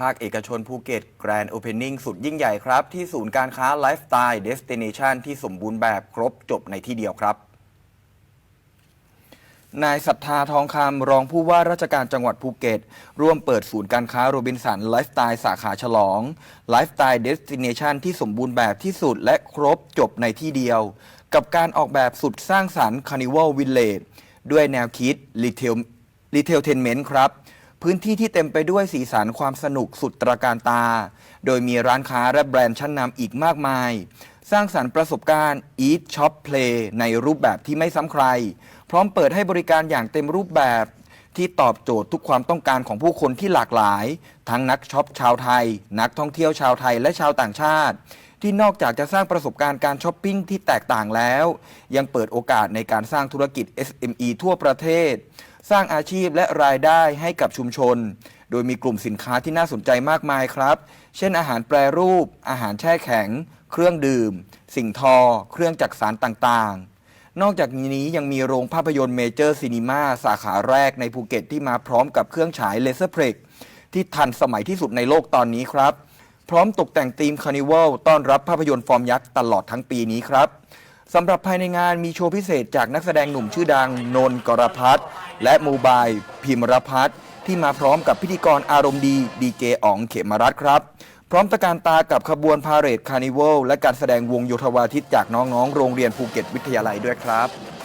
ภาคเอกชนภูเก็ตแกรนด์โอเพนนิ่งสุดยิ่งใหญ่ครับ ที่ศูนย์การค้าไลฟ์สไตล์เดสติเนชันที่สมบูรณ์แบบครบจบในที่เดียวครับนายศรัทธาทองคำรองผู้ว่าราชการจังหวัดภูเก็ต ร่วมเปิดศูนย์การค้าโรบินสันไลฟ์สไตล์สาขาฉลองไลฟ์สไตล์เดสติเนชันที่สมบูรณ์แบบที่สุดและครบจบในที่เดียว กับการออกแบบสุดสร้างสรรค์ Carnival Village ด้วยแนวคิด Retail Retailtainment ครับ พื้นที่ที่เต็มไปด้วยสีสันความสนุกสุดตระการตา โดยมีร้านค้าและแบรนด์ชั้นนำอีกมากมาย สร้างสรรค์ประสบการณ์ Eat Shop Play ในรูปแบบที่ไม่ซ้ำใคร พร้อมเปิดให้บริการอย่างเต็มรูปแบบ ที่ตอบโจทย์ทุกความต้องการของผู้คนที่หลากหลาย ทั้งนักช็อปชาวไทย นักท่องเที่ยวชาวไทยและชาวต่างชาติ ที่นอกจากจะสร้างประสบการณ์การช้อปปิ้งที่แตกต่างแล้ว ยังเปิดโอกาสในการสร้างธุรกิจ SME ทั่วประเทศ สร้างอาชีพและรายได้ให้กับชุมชน โดยมีกลุ่มสินค้าที่น่าสนใจมากมายครับ เช่นอาหารแปรรูป อาหารแช่แข็ง เครื่องดื่ม สิ่งทอ เครื่องจักสารต่างๆนอกจากนี้ยังมีโรงภาพยนตร์เมเจอร์ซีนีมาสาขาแรกในภูเก็ตที่มาพร้อมกับเครื่องฉายเลเซอร์เพล็กที่ทันสมัยที่สุดในโลกตอนนี้ครับ พร้อมตกแต่งธีมคาร์นิวัลต้อนรับภาพยนตร์ฟอร์มยักษ์ตลอดทั้งปีนี้ครับสำหรับภายในงานมีโชว์พิเศษจากนักแสดงหนุ่มชื่อดังนนกรพัฒน์และมูบาย พิมรพัฒน์ที่มาพร้อมกับพิธีกรอารมณ์ดีดีเจอ๋องเขมรัตครับ พร้อมตะการตากับขบวนพาเหรดคาร์นิวัลและการแสดงวงโยธวาทิตจากน้องๆ โรงเรียนภูเก็ตวิทยาลัยด้วยครับ